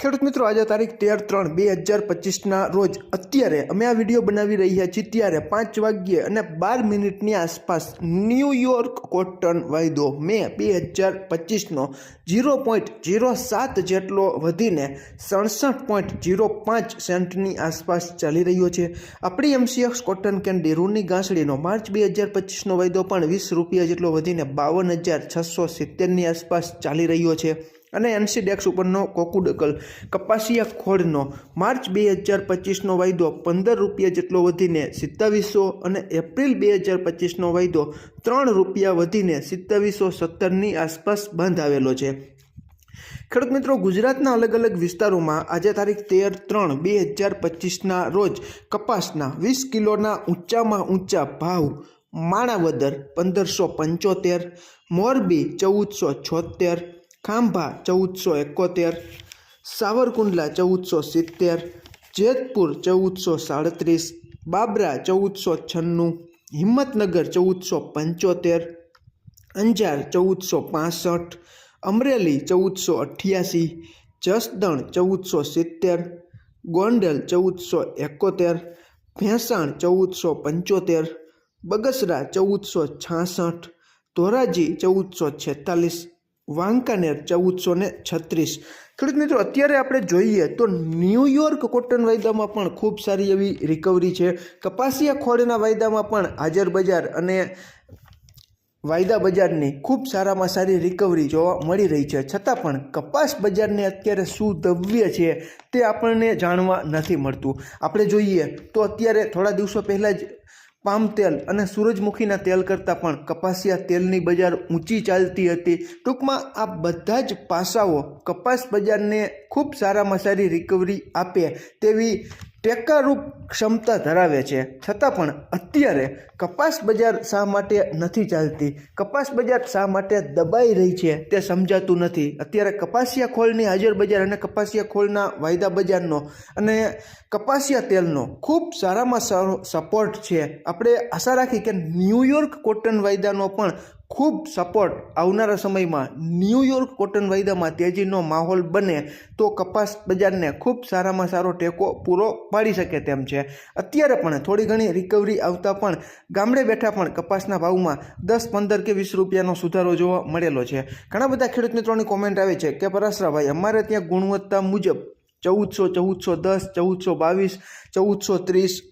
ખેડૂત મિત્રો, આજે તારીખ તેર ત્રણ બે હજાર પચીસના રોજ અત્યારે અમે આ વીડિયો બનાવી રહ્યા છીએ ત્યારે પાંચ વાગ્યે અને બાર મિનિટની આસપાસ ન્યૂયોર્ક કોટન વાયદો મે બે હજાર પચીસનો ઝીરો પોઈન્ટ ઝીરો સાત જેટલો વધીને સડસઠ પોઈન્ટ ઝીરો પાંચ સેન્ટની આસપાસ ચાલી રહ્યો છે. આપણી એમસીએક્સ કોટન કેન્ડી રૂની ગાંસડીનો માર્ચ બે હજાર પચીસનો વાયદો પણ વીસ રૂપિયા જેટલો વધીને બાવન હજાર છસો સિત્તેરની આસપાસ ચાલી રહ્યો છે. અને એનસીડેક્સ ઉપરનો કોકુડકલ કપાસિયા ખોળનો માર્ચ બે હજાર પચીસનો વાયદો પંદર રૂપિયા જેટલો વધીને સિત્તાવીસો અને એપ્રિલ બે હજાર પચીસનો વાયદો ત્રણ રૂપિયા વધીને સિત્તાવીસો સત્તરની આસપાસ બંધ આવેલો છે. ખેડૂત મિત્રો, ગુજરાતના અલગ અલગ વિસ્તારોમાં આજે તારીખ તેર ત્રણ બે હજાર પચીસના રોજ કપાસના વીસ કિલોના ઊંચામાં ઊંચા ભાવ, માણાવદર પંદરસો પંચોતેર, મોરબી ચૌદસો છોતેર ખાંભા ચૌદસો એકોતેર, સાવરકુંડલા ચૌદસો સિત્તેર, જેતપુર ચૌદસો સાડત્રીસ, બાબરા ચૌદસો છન્નું, હિંમતનગર ચૌદસો પંચોતેર, અંજાર ચૌદસો પાસઠ, અમરેલી ચૌદસો અઠ્યાસી, જસદણ ચૌદસો સિત્તેર, ગોંડલ ચૌદસો એકોતેર, ભેંસાણ ચૌદસો પંચોતેર, બગસરા ચૌદસો છાસઠ, ધોરાજી ચૌદસો છેતાલીસ વાંકાનેર, ચૌદસો ને છત્રીસ. ખેડૂત મિત્રો, અત્યારે આપણે જોઈએ તો ન્યૂયોર્ક કોટન વાયદામાં પણ ખૂબ સારી એવી રિકવરી છે. કપાસિયા ખોળના વાયદામાં પણ હાજર બજાર અને વાયદા બજારની ખૂબ સારામાં સારી રિકવરી જોવા મળી રહી છે. છતાં પણ કપાસ બજારને અત્યારે શું દ્રવ્ય છે તે આપણને જાણવા નથી મળતું. આપણે જોઈએ તો અત્યારે થોડા દિવસો પહેલાં જ પામ તેલ અને સૂરજમુખીના તેલ કરતાં પણ કપાસિયા તેલની બજાર ઊંચી ચાલતી હતી. ટૂંકમાં આ બધા જ પાસાઓ કપાસ બજારને ખૂબ સારામાં સારી રિકવરી આપે તેવી ટેકારૂપ ક્ષમતા ધરાવે છે. છતાં પણ અત્યારે કપાસ બજાર શા માટે નથી ચાલતી? કપાસ બજાર શા માટે દબાઈ રહી છે તે સમજાતું નથી. અત્યારે કપાસિયા ખોળની હાજર બજાર અને કપાસિયા ખોળના વાયદા બજારનો અને કપાસિયા તેલનો ખૂબ સારામાં સારો સપોર્ટ છે. આપણે આશા રાખી કે ન્યૂયોર્ક કોટન વાયદાનો પણ ખૂબ સપોર્ટ આવનારા સમયમાં ન્યૂયોર્ક કોટન વાયદામાં તેજીનો માહોલ બને તો કપાસ બજારને ખૂબ સારામાં સારો ટેકો પૂરો પાડી શકે તેમ છે. અત્યારે પણ થોડી ઘણી રિકવરી આવતા પણ ગામડે બેઠા પણ કપાસના ભાવમાં દસ, પંદર કે વીસ રૂપિયાનો સુધારો જોવા મળેલો છે. ઘણા બધા ખેડૂત મિત્રોની કોમેન્ટ આવે છે કે પરાસરાભાઈ અમારે ત્યાં ગુણવત્તા મુજબ ચૌદસો ચૌદસો દસ, ચૌદસો બાવીસ, ચૌદસો ત્રીસ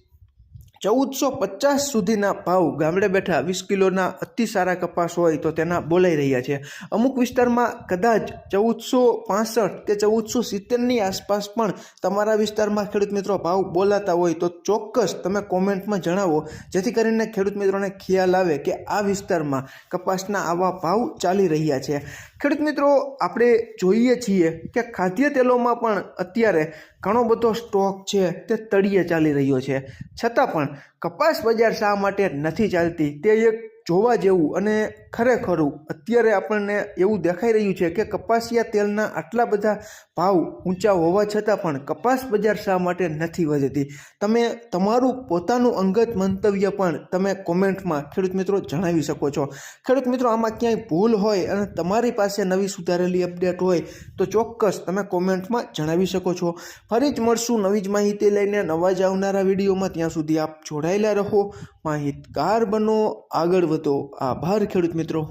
ચૌદસો પચાસ સુધીના ભાવ ગામડે બેઠા વીસ કિલોના અતિ સારા કપાસ હોય તો તેના બોલાઈ રહ્યા છે. અમુક વિસ્તારમાં કદાચ ચૌદસો પાસઠ કે ચૌદસો સિત્તેરની આસપાસ પણ તમારા વિસ્તારમાં ખેડૂત મિત્રો ભાવ બોલાતા હોય તો ચોક્કસ તમે કોમેન્ટમાં જણાવો. જેથી કરીને ખેડૂત મિત્રોને ખ્યાલ આવે કે આ વિસ્તારમાં કપાસના આવા ભાવ ચાલી રહ્યા છે. ખેડૂત મિત્રો, આપણે જોઈએ છીએ કે ખાદ્ય તેલોમાં પણ અત્યારે ઘણો બધો સ્ટોક છે તે તળિયે ચાલી રહ્યો છે. છતાં પણ કપાસ બજાર શા માટે નથી ચાલતી તે એક જોવા જેવું અને ખરેખરું અત્યારે આપણને એવું દેખાઈ રહ્યું છે કે કપાસિયા તેલના આટલા બધા ભાવ ઊંચા હોવા છતાં પણ કપાસ બજાર શા માટે નથી વધતી? તમે તમારું પોતાનું અંગત મંતવ્ય પણ તમે કોમેન્ટમાં ખેડૂત મિત્રો જણાવી શકો છો. ખેડૂત મિત્રો, આમાં ક્યાંય ભૂલ હોય અને તમારી પાસે નવી સુધારેલી અપડેટ હોય તો ચોક્કસ તમે કોમેન્ટમાં જણાવી શકો છો. ફરી જ મળશું નવી જ માહિતી લઈને. નવા જ આવનારા વિડીયોમાં ત્યાં સુધી આપ જોડાયેલા રહો. માહિતગાર બનો, આગળ વધો. આભાર ખેડૂત મિત્રો.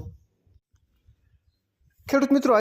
ખેડૂત મિત્રો